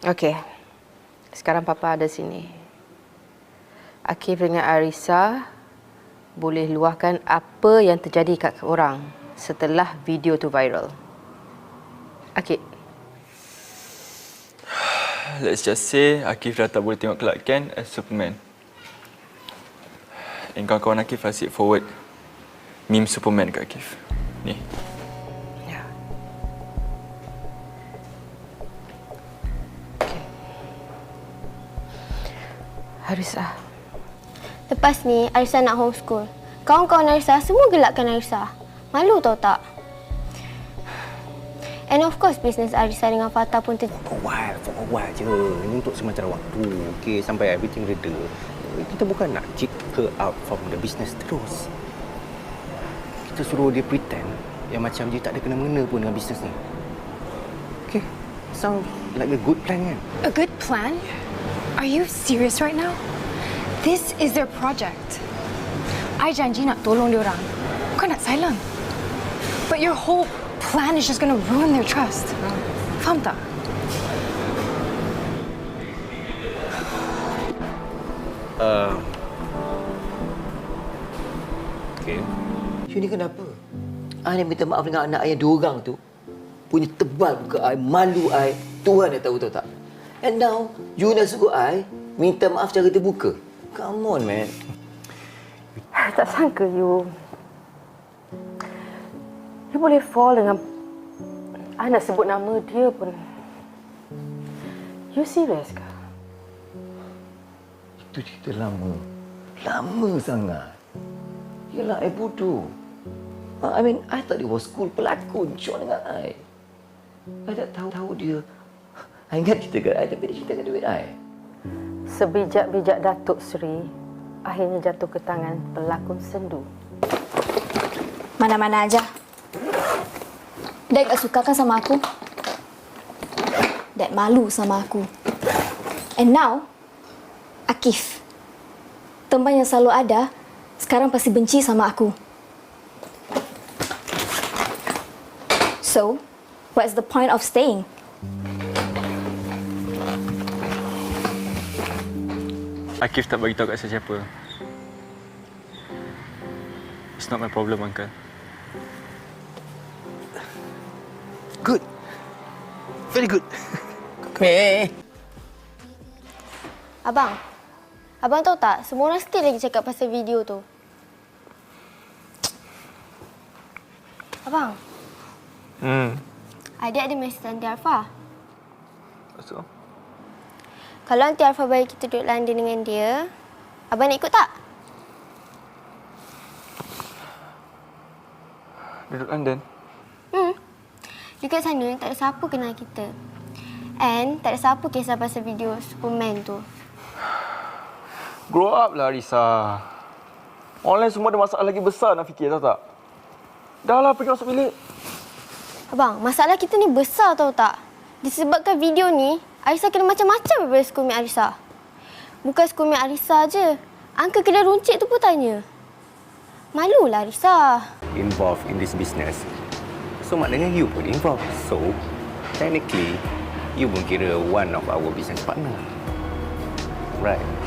Okey. Sekarang Papa ada sini. Akif dengan Arisa boleh luahkan apa yang terjadi kat orang setelah video tu viral. Akif. Let's just say Akif dah tak boleh tengok Clark Kent as Superman. Dan kawan-kawan Akif asyik forward meme Superman kat Akif. Ni. Arisa. Lepas ni, Arisa nak homeschool. Kawan-kawan Arisa semua gelakkan Arisa. Malu tau tak? And of course, bisnes Arisa dengan Fatah pun ter... For a while, for a while je. Ini untuk sementara waktu. Okay, sampai everything reda. Kita bukan nak kick her out from the business terus. Kita suruh dia pretend yang macam dia tak ada kena-mengena pun dengan bisnes ni. Okay, sound like a good plan kan? A good plan? Are you serious right now? This is their project. I janji nak tolong dia orang. Bukan nak silent. But your whole plan is just going to ruin their trust. Faham tak? Uh, okay. You ni kenapa? Ni minta maaf dengan anak yang dua orang tu. Punya tebal muka I, malu I. Tuhan yang tahu tahu tak? And now, you nak suruh I minta maaf secara terbuka. Come on, man. Tak sangka you You boleh fall dengan I nak sebut nama dia pun You serious ke? Itu cerita lama. Lama sangat. Yelah, I bodoh. I mean, I thought dia was cool pelakon. Syok dengan I. I tak tahu, tahu dia. I ingat cerita kat I, tapi dia cerita kat duit I. Sebijak-bijak Datuk Seri akhirnya jatuh ke tangan pelakon sendu. Mana-mana aja. Dek tak suka kan sama aku? Dek malu sama aku. And now, Akif. Teman yang selalu ada, sekarang pasti benci sama aku. So, what's the point of staying? Akif tak bagi tahu kat saya siapa. It's not my problem, Uncle. Good. Very good. Meh. Abang, abang tahu tak? Semua orang still lagi cakap pasal video tu. Abang, Hmm. adik ada mesej Aunty Arfa. So, Kalau Aunty Arfa bagi kita duduk London dengan dia, abang nak ikut tak? duduk London. Hmm. Dekat sana tak ada siapa kenal kita. And tak ada siapa kisah pasal video Superman tu. Grow up lah, Arisa. Orang lain semua ada masalah lagi besar nak fikir, tahu tak? Dah lah, pergi masuk bilik. Abang, masalah kita ni besar tau tak? Disebabkan video ni, Arisa kena macam-macam daripada Skumi Arisa. Bukan Skumi Arisa je. Angka kedai runcit tu pun tanya. Malulah Arisa. Involved in this business. So maknanya you pun involved. So, technically, you pun kira one of our business partner. Right.